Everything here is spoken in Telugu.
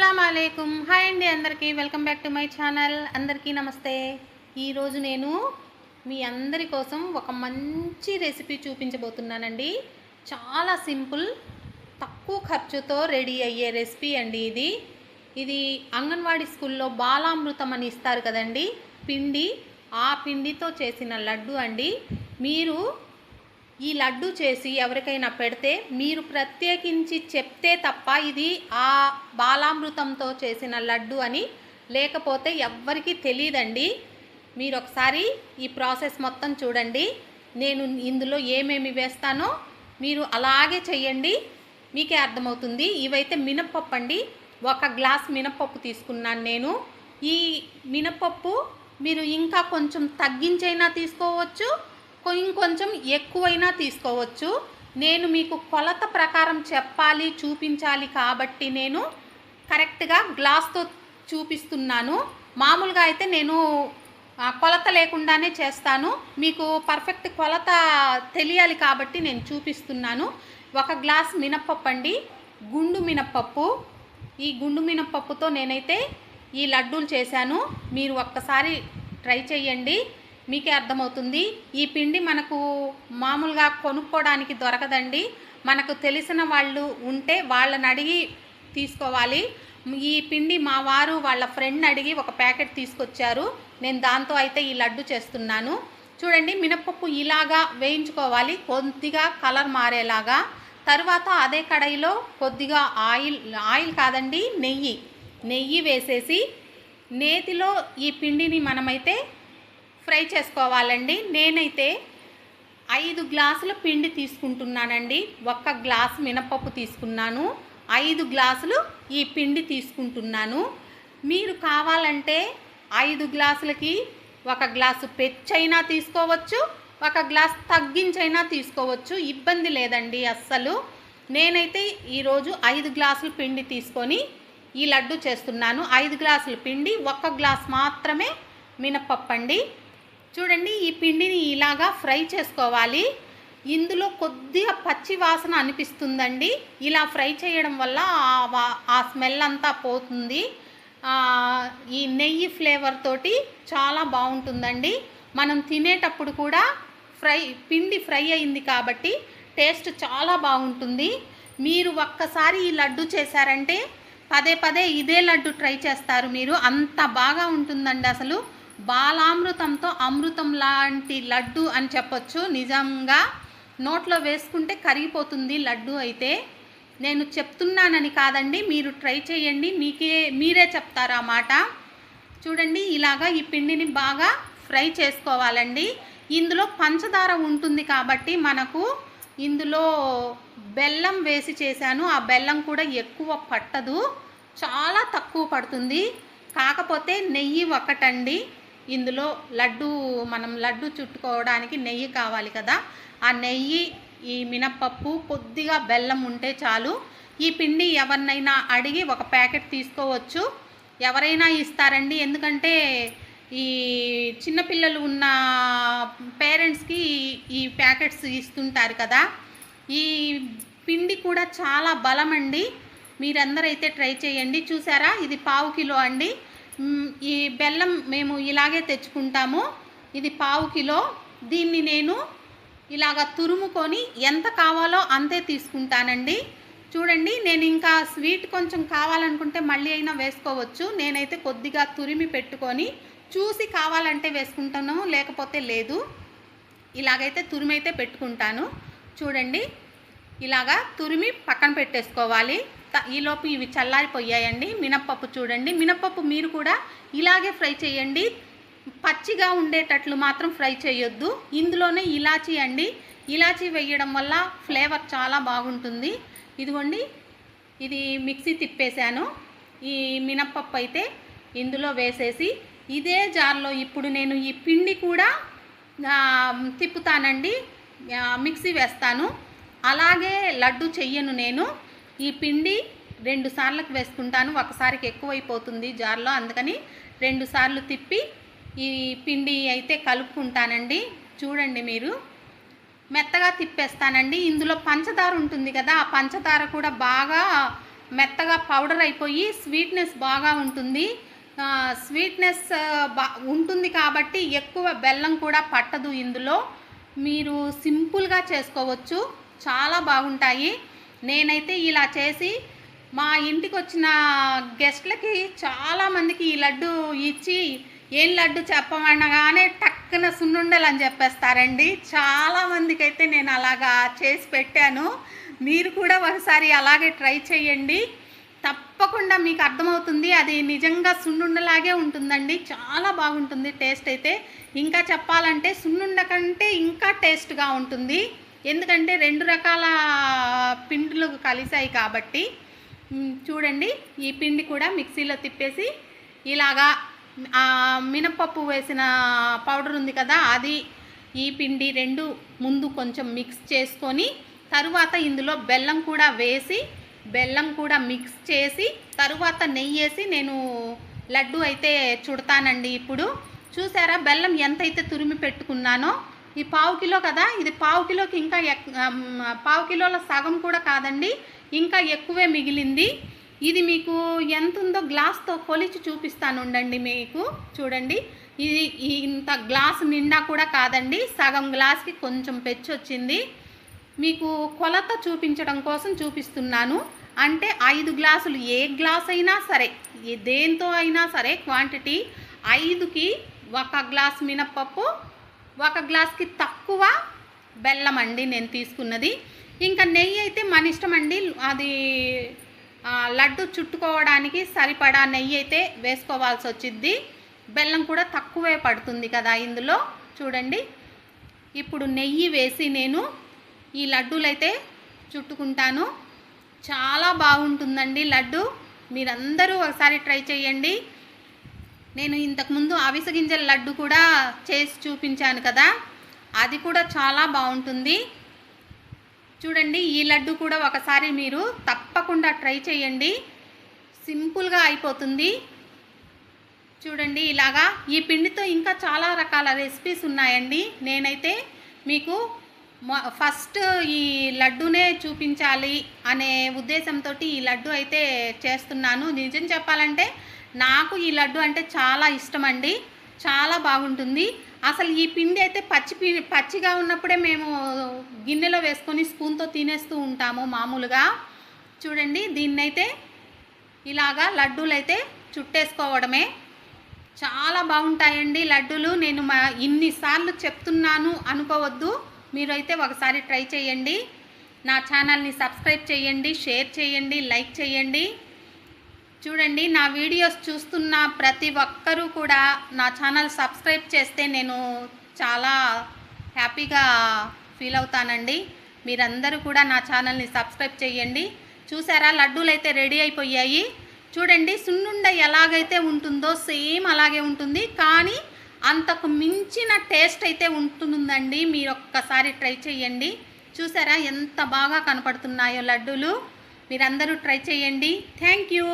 అస్సలం హాయ్ అండి అందరికీ. Welcome back to my channel. అందరికీ నమస్తే. ఈరోజు నేను మీ అందరి కోసం ఒక మంచి రెసిపీ చూపించబోతున్నానండి. చాలా సింపుల్ తక్కువ ఖర్చుతో రెడీ అయ్యే రెసిపీ అండి ఇది. ఇది అంగన్వాడీ స్కూల్లో బాలామృతం అని ఇస్తారు కదండి. పిండి ఆ పిండితో చేసిన లడ్డు అండి. మీరు ఈ లడ్డు చేసి ఎవరికైనా పెడితే మీరు ప్రత్యేకించి చెప్తే తప్ప ఇది ఆ బాలామృతంతో చేసిన లడ్డు అని లేకపోతే ఎవ్వరికీ తెలియదండి. మీరు ఒకసారి ఈ ప్రాసెస్ మొత్తం చూడండి. నేను ఇందులో ఏమేమి వేస్తానో మీరు అలాగే చెయ్యండి. మీకే అర్థమవుతుంది. ఇవైతే మినప్పప్పు అండి ఒక గ్లాస్ మినప్పప్పు తీసుకున్నాను నేను. ఈ మినప్పప్పు మీరు ఇంకా కొంచెం తగ్గించైనా తీసుకోవచ్చు. ఇంకొంచెం ఎక్కువైనా తీసుకోవచ్చు. నేను మీకు కొలత ప్రకారం చెప్పాలి చూపించాలి కాబట్టి నేను కరెక్ట్గా గ్లాస్తో చూపిస్తున్నాను. మామూలుగా అయితే నేను కొలత లేకుండానే చేస్తాను. మీకు పర్ఫెక్ట్ కొలత తెలియాలి కాబట్టి నేను చూపిస్తున్నాను. ఒక గ్లాస్ మినప్పప్పు అండి. గుండు మినప్పప్పు. ఈ గుండు మినప్పప్పుతో నేనైతే ఈ లడ్డూలు చేశాను. మీరు ఒక్కసారి ట్రై చేయండి మీకే అర్థమవుతుంది. ఈ పిండి మనకు మామూలుగా కొనుక్కోవడానికి దొరకదండి. మనకు తెలిసిన వాళ్ళు ఉంటే వాళ్ళని అడిగి తీసుకోవాలి. ఈ పిండి మా వారు వాళ్ళ ఫ్రెండ్ అడిగి ఒక ప్యాకెట్ తీసుకొచ్చారు. నేను దాంతో అయితే ఈ లడ్డు చేస్తున్నాను. చూడండి మినపప్పు ఇలాగా వేయించుకోవాలి. కొద్దిగా కలర్ మారేలాగా. తర్వాత అదే కడాయిలో కొద్దిగా ఆయిల్ ఆయిల్ కాదండి నెయ్యి. నెయ్యి వేసేసి నేతిలో ఈ పిండిని మనమైతే ఫ్రై చేసుకోవాలండి. నేనైతే ఐదు గ్లాసుల పిండి తీసుకుంటున్నానండి. ఒక్క గ్లాస్ మినపప్పు తీసుకున్నాను. ఐదు గ్లాసులు ఈ పిండి తీసుకుంటున్నాను. మీరు కావాలంటే ఐదు గ్లాసులకి ఒక గ్లాసు పెచ్చైనా తీసుకోవచ్చు ఒక గ్లాస్ తగ్గించైనా తీసుకోవచ్చు. ఇబ్బంది లేదండి అస్సలు. నేనైతే ఈరోజు ఐదు గ్లాసులు పిండి తీసుకొని ఈ లడ్డు చేస్తున్నాను. ఐదు గ్లాసుల పిండి ఒక్క గ్లాస్ మాత్రమే మినపప్పు అండి చూడండి ఈ పిండిని ఇలాగా ఫ్రై చేసుకోవాలి. ఇందులో కొద్దిగా పచ్చి వాసన అనిపిస్తుందండి. ఇలా ఫ్రై చేయడం వల్ల ఆ స్మెల్ అంతా పోతుంది. ఈ నెయ్యి ఫ్లేవర్ తోటి చాలా బాగుంటుందండి. మనం తినేటప్పుడు కూడా ఫ్రై పిండి ఫ్రై అయింది కాబట్టి టేస్ట్ చాలా బాగుంటుంది. మీరు ఒక్కసారి ఈ లడ్డు చేశారంటే పదే పదే ఇదే లడ్డు ట్రై చేస్తారు మీరు. అంత బాగా ఉంటుందండి అసలు. బాలామృతంతో అమృతం లాంటి లడ్డు అని చెప్పొచ్చు. నిజంగా నోట్లో వేసుకుంటే కరిగిపోతుంది లడ్డు అయితే. నేను చెప్తున్నానని కాదండి మీరు ట్రై చేయండి. మీకే మీరే చెప్తారు ఆ మాట. చూడండి ఇలాగా ఈ పిండిని బాగా ఫ్రై చేసుకోవాలండి. ఇందులో పంచదార ఉంటుంది కాబట్టి మనకు ఇందులో బెల్లం వేసి చేశాను. ఆ బెల్లం కూడా ఎక్కువ పట్టదు. చాలా తక్కువ పడుతుంది. కాకపోతే నెయ్యి ఒకటండి. ఇందులో లడ్డు మనం లడ్డు చుట్టుకోవడానికి నెయ్యి కావాలి కదా. ఆ నెయ్యి ఈ మినప్పప్పు కొద్దిగా బెల్లం ఉంటే చాలు. ఈ పిండి ఎవరినైనా అడిగి ఒక ప్యాకెట్ తీసుకోవచ్చు. ఎవరైనా ఇస్తారండి. ఎందుకంటే ఈ చిన్నపిల్లలు ఉన్న పేరెంట్స్కి ఈ ప్యాకెట్స్ ఇస్తుంటారు కదా. ఈ పిండి కూడా చాలా బలం అండి మీరందరైతే ట్రై చేయండి. చూసారా? ఇది పావు కిలో అండి. ఈ బెల్లం మేము ఇలాగే తెచ్చుకుంటాము. ఇది పావు కిలో. దీన్ని నేను ఇలాగ తురుముకొని ఎంత కావాలో అంతే తీసుకుంటానండి. చూడండి నేను ఇంకా స్వీట్ కొంచెం కావాలనుకుంటే మళ్ళీ అయినా వేసుకోవచ్చు. నేనైతే కొద్దిగా తురిమి పెట్టుకొని చూసి కావాలంటే వేసుకుంటాను లేకపోతే లేదు. ఇలాగైతే తురిమి అయితే పెట్టుకుంటాను. చూడండి ఇలాగా తురిమి పక్కన పెట్టేసుకోవాలి. ఈలోపు ఇవి చల్లారిపోయాయండి. మినప్పప్పు చూడండి. మినప్పప్పు మీరు కూడా ఇలాగే ఫ్రై చేయండి. పచ్చిగా ఉండేటట్లు మాత్రం ఫ్రై చేయొద్దు. ఇందులోనే ఇలాచీ అండి. ఇలాచీ వేయడం వల్ల ఫ్లేవర్ చాలా బాగుంటుంది. ఇదిగోండి. ఇది మిక్సీ తిప్పేశాను. ఈ మినప్పప్పు అయితే ఇందులో వేసేసి ఇదే జార్లో ఇప్పుడు నేను ఈ పిండి కూడా తిప్పుతానండి. మిక్సీ వేస్తాను. అలాగే లడ్డు చెయ్యను నేను. ఈ పిండి రెండు సార్లకు వేసుకుంటాను. ఒకసారికి ఎక్కువైపోతుంది జార్లో. అందుకని రెండు సార్లు తిప్పి ఈ పిండి అయితే కలుపుకుంటానండి. చూడండి మీరు. మెత్తగా తిప్పేస్తానండి. ఇందులో పంచదార ఉంటుంది కదా ఆ పంచదార కూడా బాగా మెత్తగా పౌడర్ అయిపోయి స్వీట్నెస్ బాగా ఉంటుంది. స్వీట్నెస్ బా ఉంటుంది కాబట్టి ఎక్కువ బెల్లం కూడా పట్టదు ఇందులో. మీరు సింపుల్గా చేసుకోవచ్చు. చాలా బాగుంటాయి. నేనైతే ఇలా చేసి మా ఇంటికి వచ్చిన గెస్ట్లకి చాలామందికి ఈ లడ్డు ఇచ్చి ఏం లడ్డు చెప్పమనగానే టక్కున సున్నుండలు అని చెప్పేస్తారండి. చాలామందికి అయితే నేను అలాగా చేసి పెట్టాను. మీరు కూడా ఒకసారి అలాగే ట్రై చేయండి. తప్పకుండా మీకు అర్థమవుతుంది. అది నిజంగా సున్నుండలాగే ఉంటుందండి. చాలా బాగుంటుంది టేస్ట్ అయితే. ఇంకా చెప్పాలంటే సున్నుండ కంటే ఇంకా టేస్ట్గా ఉంటుంది. ఎందుకంటే రెండు రకాల పిండిలు కలిసాయి కాబట్టి చూడండి ఈ పిండి కూడా మిక్సీలో తిప్పేసి ఇలాగా మినపప్పు వేసిన పౌడర్ ఉంది కదా అది ఈ పిండి రెండు ముందు కొంచెం మిక్స్ చేసుకొని తరువాత ఇందులో బెల్లం కూడా వేసి బెల్లం కూడా మిక్స్ చేసి తరువాత నెయ్యి వేసి నేను లడ్డు అయితే చుడతానండి ఇప్పుడు. చూసారా బెల్లం ఎంతైతే తురిమి పెట్టుకున్నానో ఈ పావు కిలో కదా? ఇది పావు కిలోకి ఇంకా ఎక్ పావు కిలోల సగం కూడా కాదండి. ఇంకా ఎక్కువే మిగిలింది. ఇది మీకు ఎంత ఉందో గ్లాస్తో కొలిచి చూపిస్తాను ఉండండి మీకు. చూడండి. ఇది ఈ ఇంత గ్లాస్ నిండా కూడా కాదండి. సగం గ్లాస్కి కొంచెం పెచ్చు వచ్చింది మీకు కొలత చూపించడం కోసం చూపిస్తున్నాను. అంటే ఐదు గ్లాసులు ఏ గ్లాస్ అయినా సరే దేంతో అయినా సరే క్వాంటిటీ ఐదుకి ఒక గ్లాస్ మినప్పప్పు ఒక గ్లాస్కి తక్కువ బెల్లం అండి నేను తీసుకున్నది. ఇంకా నెయ్యి అయితే మన ఇష్టం అండి. అది లడ్డు చుట్టుకోవడానికి సరిపడా నెయ్యి అయితే వేసుకోవాల్సి వచ్చిద్ది. బెల్లం కూడా తక్కువే పడుతుంది కదా ఇందులో. చూడండి. ఇప్పుడు నెయ్యి వేసి నేను ఈ లడ్డూలైతే అయితే చుట్టుకుంటాను. చాలా బాగుంటుందండి లడ్డు. మీరందరూ ఒకసారి ట్రై చేయండి. నేను ఇంతకుముందు అవిసె గింజల లడ్డు కూడా చేసి చూపించాను కదా అది కూడా చాలా బాగుంటుంది. చూడండి ఈ లడ్డు కూడా ఒకసారి మీరు తప్పకుండా ట్రై చేయండి. సింపుల్గా అయిపోతుంది. చూడండి ఇలాగా ఈ పిండితో ఇంకా చాలా రకాల రెసిపీస్ ఉన్నాయండి. నేనైతే మీకు ఫస్ట్ ఈ లడ్డూనే చూపించాలి అనే ఉద్దేశంతో ఈ లడ్డు అయితే చేస్తున్నాను. నిజం చెప్పాలంటే నాకు ఈ లడ్డు అంటే చాలా ఇష్టం అండి చాలా బాగుంటుంది. అసలు ఈ పిండి అయితే పచ్చి పచ్చిగా ఉన్నప్పుడే మేము గిన్నెలో వేసుకొని స్పూన్తో తినేస్తూ ఉంటాము మామూలుగా. చూడండి దీన్నైతే ఇలాగా లడ్డూలు అయితే చుట్టేసుకోవడమే. చాలా బాగుంటాయండి లడ్డూలు. నేను మా ఇన్నిసార్లు చెప్తున్నాను అనుకోవద్దు. మీరైతే ఒకసారి ట్రై చేయండి. నా ఛానల్ని సబ్స్క్రైబ్ చేయండి షేర్ చేయండి లైక్ చేయండి. చూడండి నా వీడియోస్ చూస్తున్న ప్రతి ఒక్కరూ కూడా నా ఛానల్ సబ్స్క్రైబ్ చేస్తే నేను చాలా హ్యాపీగా ఫీల్ అవుతానండి. మీరందరూ కూడా నా ఛానల్ని సబ్స్క్రైబ్ చేయండి. చూసారా లడ్డూలు అయితే రెడీ అయిపోయాయి. చూడండి సున్నుండ ఎలాగైతే ఉంటుందో సేమ్ అలాగే ఉంటుంది. కానీ అంతకు మించిన టేస్ట్ అయితే ఉంటుందండి. మీరు ఒక్కసారి ట్రై చేయండి. చూసారా ఎంత బాగా కనపడుతున్నాయో లడ్డూలు. మీరందరూ ట్రై చేయండి. Thank you.